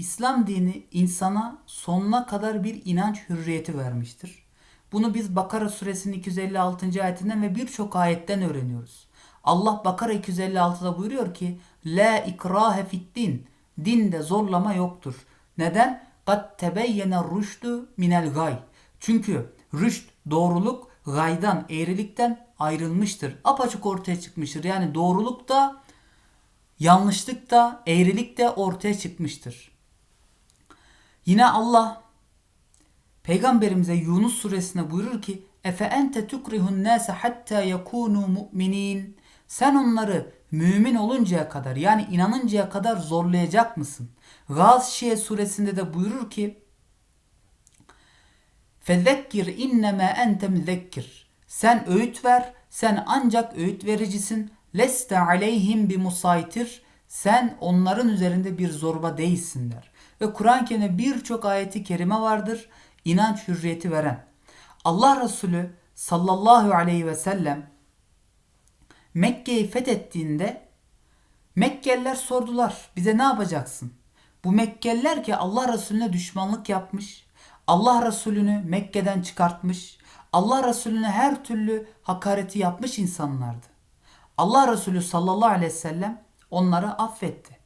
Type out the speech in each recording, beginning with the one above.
İslam dini insana sonuna kadar bir inanç hürriyeti vermiştir. Bunu biz Bakara suresinin 256. ayetinden ve birçok ayetten öğreniyoruz. Allah Bakara 256'da buyuruyor ki La ikrahe fid din. Dinde zorlama yoktur. Neden? Kad tebeyyene rüştü minel gay. Çünkü rüşt doğruluk gaydan eğrilikten ayrılmıştır. Apaçık ortaya çıkmıştır. Yani doğruluk da yanlışlık da eğrilik de ortaya çıkmıştır. Yine Allah Peygamberimize Yunus suresine buyurur ki Efe ente tukrihun nase hatta yakunu mu'minin Sen onları mümin oluncaya kadar yani inanıncaya kadar zorlayacak mısın? Gâşiye suresinde de buyurur ki Fezekkir inneme ente müzekkir. Sen öğüt ver, sen ancak öğüt vericisin. Leste aleyhim bi musaytir. Sen onların üzerinde bir zorba değilsin der. Ve Kur'an-ı Kerim'de birçok ayeti kerime vardır. inanç hürriyeti veren. Allah Resulü sallallahu aleyhi ve sellem Mekke'yi fethettiğinde Mekkeliler sordular bize ne yapacaksın? Bu Mekkeliler ki Allah Resulüne düşmanlık yapmış, Allah Resulünü Mekke'den çıkartmış, Allah Resulüne her türlü hakareti yapmış insanlardı. Allah Resulü sallallahu aleyhi ve sellem onları affetti.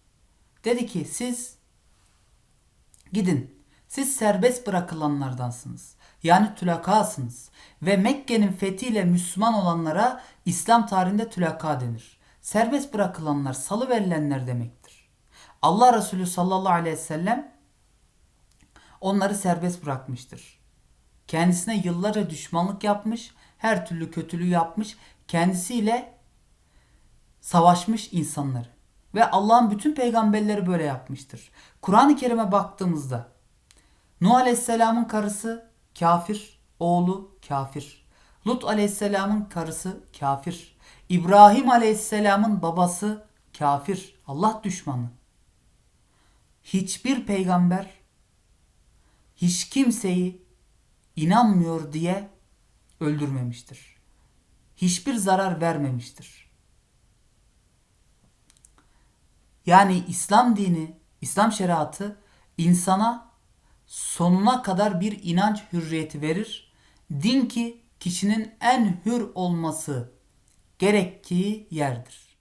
Dedi ki siz gidin. Siz serbest bırakılanlardansınız. Yani tülakasınız. Ve Mekke'nin fethiyle Müslüman olanlara İslam tarihinde tülaka denir. Serbest bırakılanlar, salı verilenler demektir. Allah Resulü sallallahu aleyhi ve sellem onları serbest bırakmıştır. Kendisine yıllarca düşmanlık yapmış, her türlü kötülüğü yapmış, kendisiyle savaşmış insanları. Ve Allah'ın bütün peygamberleri böyle yapmıştır. Kur'an-ı Kerim'e baktığımızda Nuh Aleyhisselam'ın karısı kafir, oğlu kafir. Lut Aleyhisselam'ın karısı kafir. İbrahim Aleyhisselam'ın babası kafir, Allah düşmanı. Hiçbir peygamber hiç kimseyi inanmıyor diye öldürmemiştir. Hiçbir zarar vermemiştir. Yani İslam dini, İslam şeriatı insana sonuna kadar bir inanç hürriyeti verir. Din ki kişinin en hür olması gerektiği yerdir.